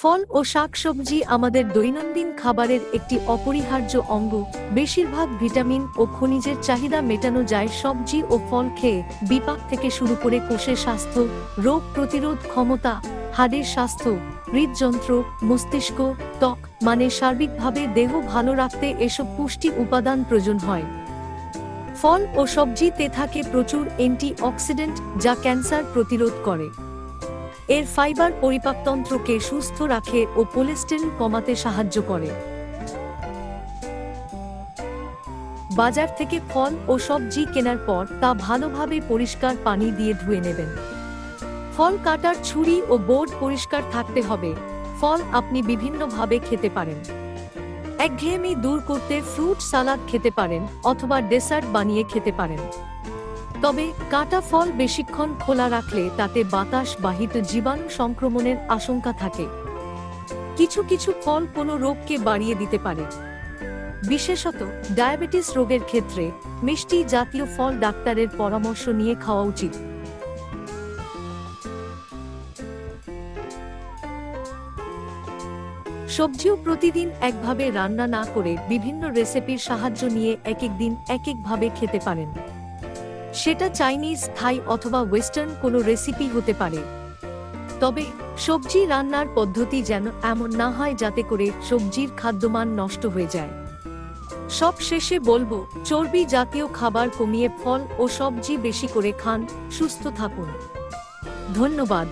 ফল ও শাকসবজি আমাদের দৈনন্দিন খাবারের একটি অপরিহার্য অঙ্গ। বেশিরভাগ ভিটামিন ও খনিজের চাহিদা মেটানো যায় সবজি ও ফল খেয়ে বিপাক থেকে শুরু করে কোষের স্বাস্থ্য, রোগ প্রতিরোধ ক্ষমতা, হাড়ের স্বাস্থ্য, হৃদযন্ত্র, মস্তিষ্ক, ত্বক মানে সার্বিকভাবে দেহ ভালো রাখতে এসব পুষ্টি উপাদান প্রয়োজন হয়। ফল ও সবজিতে থাকে প্রচুর অ্যান্টিঅক্সিডেন্ট যা ক্যান্সার প্রতিরোধ করে। এর ফাইবার পরিপাকতন্ত্রকে সুস্থ রাখে ও কোলেস্টেরল কমাতে সাহায্য করে। বাজার থেকে ফল ও সবজি কেনার পর তা ভালোভাবে পরিষ্কার পানি দিয়ে ধুয়ে নেবেন। ফল কাটার ছুরি ও বোর্ড পরিষ্কার থাকতে হবে। ফল আপনি বিভিন্নভাবে খেতে পারেন। একঘেয়েমি দূর করতে ফ্রুট সালাদ খেতে পারেন অথবা ডেসার্ট বানিয়ে খেতে পারেন। তবে কাটা ফল বেশিক্ষণ খোলা রাখলে তাতে বাতাস বাহিত জীবাণু সংক্রমণের আশঙ্কা থাকে। কিছু কিছু ফল কোনো রোগকে বাড়িয়ে দিতে পারে। বিশেষত ডায়াবেটিস রোগের ক্ষেত্রে মিষ্টি জাতীয় ফল ডাক্তারের পরামর্শ নিয়ে খাওয়া উচিত। সবজিও প্রতিদিন একভাবে রান্না না করে বিভিন্ন রেসিপির সাহায্য নিয়ে এক এক দিন এক একভাবে খেতে পারেন। সেটা চাইনিজ, থাই অথবা ওয়েস্টার্ন কোনো রেসিপি হতে পারে। তবে, সবজি রান্নার পদ্ধতি যেন এমন না হয় যাতে করে সবজির খাদ্যমান নষ্ট হয়ে যায়। সব শেষে বলব, চর্বি জাতীয় খাবার কমিয়ে ফল ও সবজি বেশি করে খান, সুস্থ থাকুন। ধন্যবাদ।